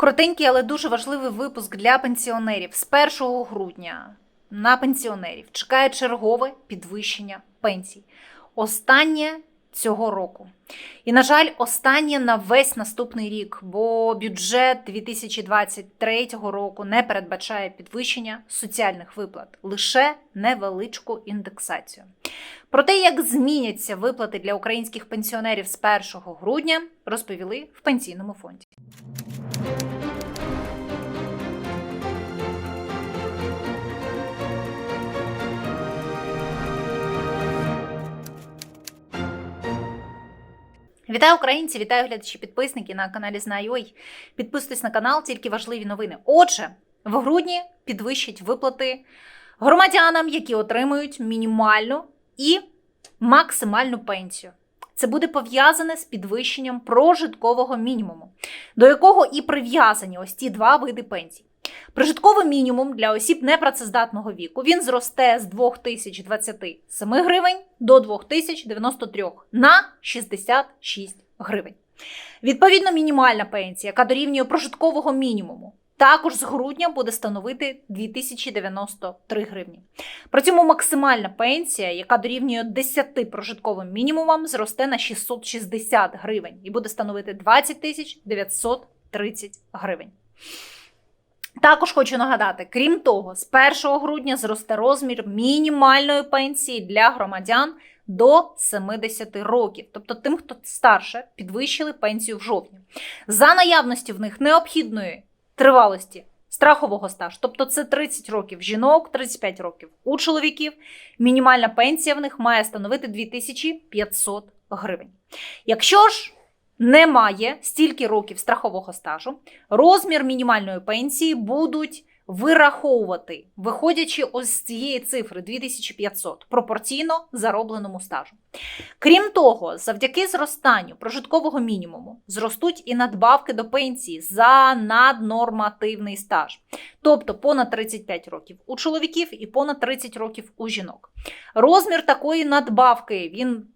Коротенький, але дуже важливий випуск для пенсіонерів. З 1 грудня на пенсіонерів чекає чергове підвищення пенсій. Останнє цього року. І, на жаль, останнє на весь наступний рік, бо бюджет 2023 року не передбачає підвищення соціальних виплат, лише невеличку індексацію. Про те, як зміняться виплати для українських пенсіонерів з 1 грудня, розповіли в пенсійному фонді. Вітаю українці, вітаю глядачі, підписники на каналі Знаю.ой. Підписуйтесь на канал, тільки важливі новини. Отже, в грудні підвищать виплати громадянам, які отримують мінімальну і максимальну пенсію. Це буде пов'язане з підвищенням прожиткового мінімуму, до якого і прив'язані ось ці два види пенсій. Прожитковий мінімум для осіб непрацездатного віку він зросте з 2027 гривень до 2093 на 66 гривень. Відповідно, мінімальна пенсія, яка дорівнює прожиткового мінімуму, також з грудня буде становити 2093 гривні. При цьому максимальна пенсія, яка дорівнює 10 прожитковим мінімумам, зросте на 660 гривень і буде становити 20 тисяч 930 гривень. Також хочу нагадати, крім того, з 1 грудня зросте розмір мінімальної пенсії для громадян до 70 років, тобто тим, хто старше, підвищили пенсію в жовтні. За наявності в них необхідної тривалості страхового стажу, тобто це 30 років жінок, 35 років у чоловіків. Мінімальна пенсія в них має становити 2500 гривень. Якщо ж немає стільки років страхового стажу, розмір мінімальної пенсії будуть вираховувати, виходячи ось з цієї цифри 2500 пропорційно заробленому стажу. Крім того, завдяки зростанню прожиткового мінімуму зростуть і надбавки до пенсії за наднормативний стаж, тобто понад 35 років у чоловіків і понад 30 років у жінок. Розмір такої надбавки він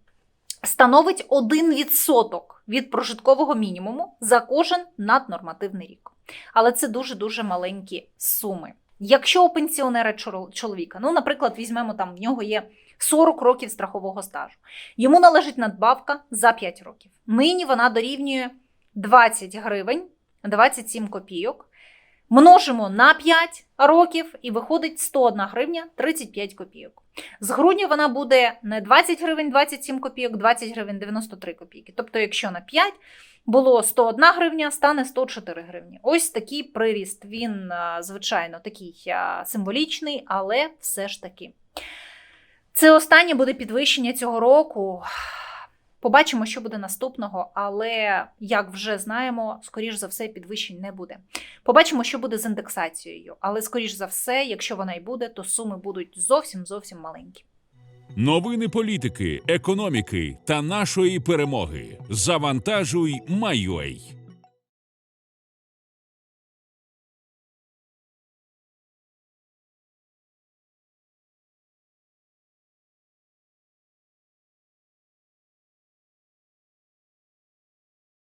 становить 1% від прожиткового мінімуму за кожен наднормативний рік. Але це дуже-дуже маленькі суми. Якщо у пенсіонера чоловіка, ну, наприклад, візьмемо там, в нього є 40 років страхового стажу, йому належить надбавка за 5 років. Нині вона дорівнює 20 гривень 27 копійок. Множимо на 5 років і виходить 101 гривня 35 копійок. З грудня вона буде не 20 гривень 27 копійок, 20 гривень 93 копійки. Тобто, якщо на 5 було 101 гривня, стане 104 гривні. Ось такий приріст. Він, звичайно, такий символічний, але все ж таки. Це останнє буде підвищення цього року. Побачимо, що буде наступного, але як вже знаємо, скоріш за все, підвищень не буде. Побачимо, що буде з індексацією, але скоріш за все, якщо вона й буде, то суми будуть зовсім зовсім маленькі. Новини політики, економіки та нашої перемоги. Завантажуй, Майой.